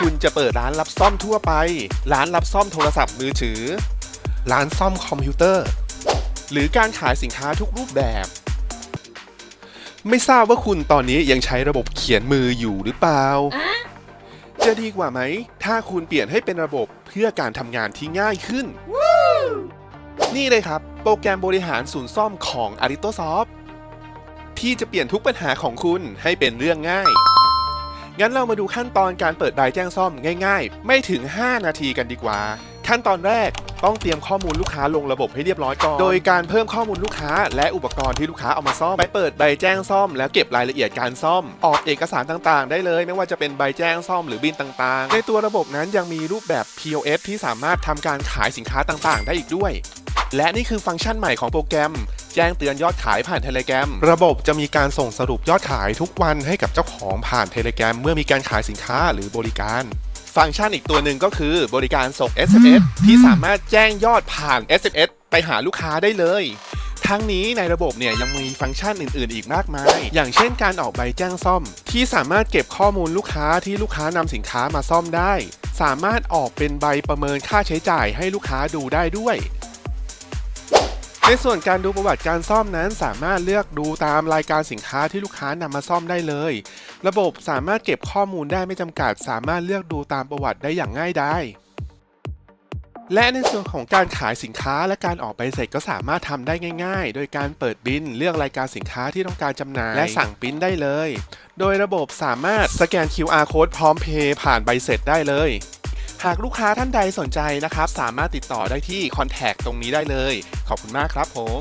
คุณจะเปิดร้านรับซ่อมทั่วไป ร้านรับซ่อมโทรศัพท์มือถือ ร้านซ่อมคอมพิวเตอร์ หรือการขายสินค้าทุกรูปแบบ ไม่ทราบว่าคุณตอนนี้ยังใช้ระบบเขียนมืออยู่หรือเปล่า จะดีกว่าไหม ถ้าคุณเปลี่ยนให้เป็นระบบเพื่อการทำงานที่ง่ายขึ้น นี่เลยครับ โปรแกรมบริหารศูนย์ซ่อมของ a r i t o s o f t ที่จะเปลี่ยนทุกปัญหาของคุณให้เป็นเรื่องง่าย งั้นเรามาดูขั้นตอนการเปิดใบแจ้งซ่อมง่าย ๆ ไม่ถึง 5 นาทีกันดีกว่า ขั้นตอนแรกต้องเตรียมข้อมูลลูกค้าลงระบบให้เรียบร้อยก่อน โดยการเพิ่มข้อมูลลูกค้า และอุปกรณ์ที่ลูกค้าเอามาซ่อม ไปเปิดใบแจ้งซ่อม แล้วเก็บรายละเอียดการซ่อม ออกเอกสารต่างๆ ได้เลย ไม่ว่าจะเป็นใบแจ้งซ่อมหรือบินต่างๆ ในตัวระบบนั้นยังมีรูปแบบ POS ที่สามารถทำการขายสินค้าต่างๆ ได้อีกด้วย และนี่คือฟังก์ชันใหม่ของโปรแกรม แจ้งเตือนยอดขายผ่านเทเลแกรมระบบจะมีการส่งสรุปยอดขายทุกวันให้กับเจ้าของผ่านเทเลแกรมเมื่อมีการขายสินค้าหรือบริการฟังก์ชันอีกตัวหนึ่งก็คือบริการส่ง SMS ที่สามารถแจ้งยอดผ่าน SMS ไปหาลูกค้าได้เลย ทั้งนี้ในระบบเนี่ยยังมีฟังก์ชันอื่น ๆ อีกมากมาย อย่างเช่นการออกใบแจ้งซ่อม ที่สามารถเก็บข้อมูลลูกค้าที่ลูกค้านำสินค้ามาซ่อมได้ สามารถออกเป็นใบประเมินค่าใช้จ่ายให้ลูกค้าดูได้ด้วย ในส่วนการดูประวัติการซ่อมนั้นสามารถเลือกดูตามรายการสินค้าที่ลูกค้านำมาซ่อมได้เลย ระบบสามารถเก็บข้อมูลได้ไม่จำกัด สามารถเลือกดูตามประวัติได้อย่างง่ายดายและในส่วนของการขายสินค้าและการออกใบเสร็จก็สามารถทำได้ง่าย ๆ โดยการเปิดบินเลือกรายการสินค้าที่ต้องการจำหน่าย และสั่งปิ้นได้เลย โดยระบบสามารถสแกน QR code พร้อมเพย์ผ่านใบเสร็จได้เลย หากลูกค้าท่านใดสนใจนะครับ สามารถติดต่อได้ที่คอนแทคตรงนี้ได้เลย ขอบคุณมากครับผม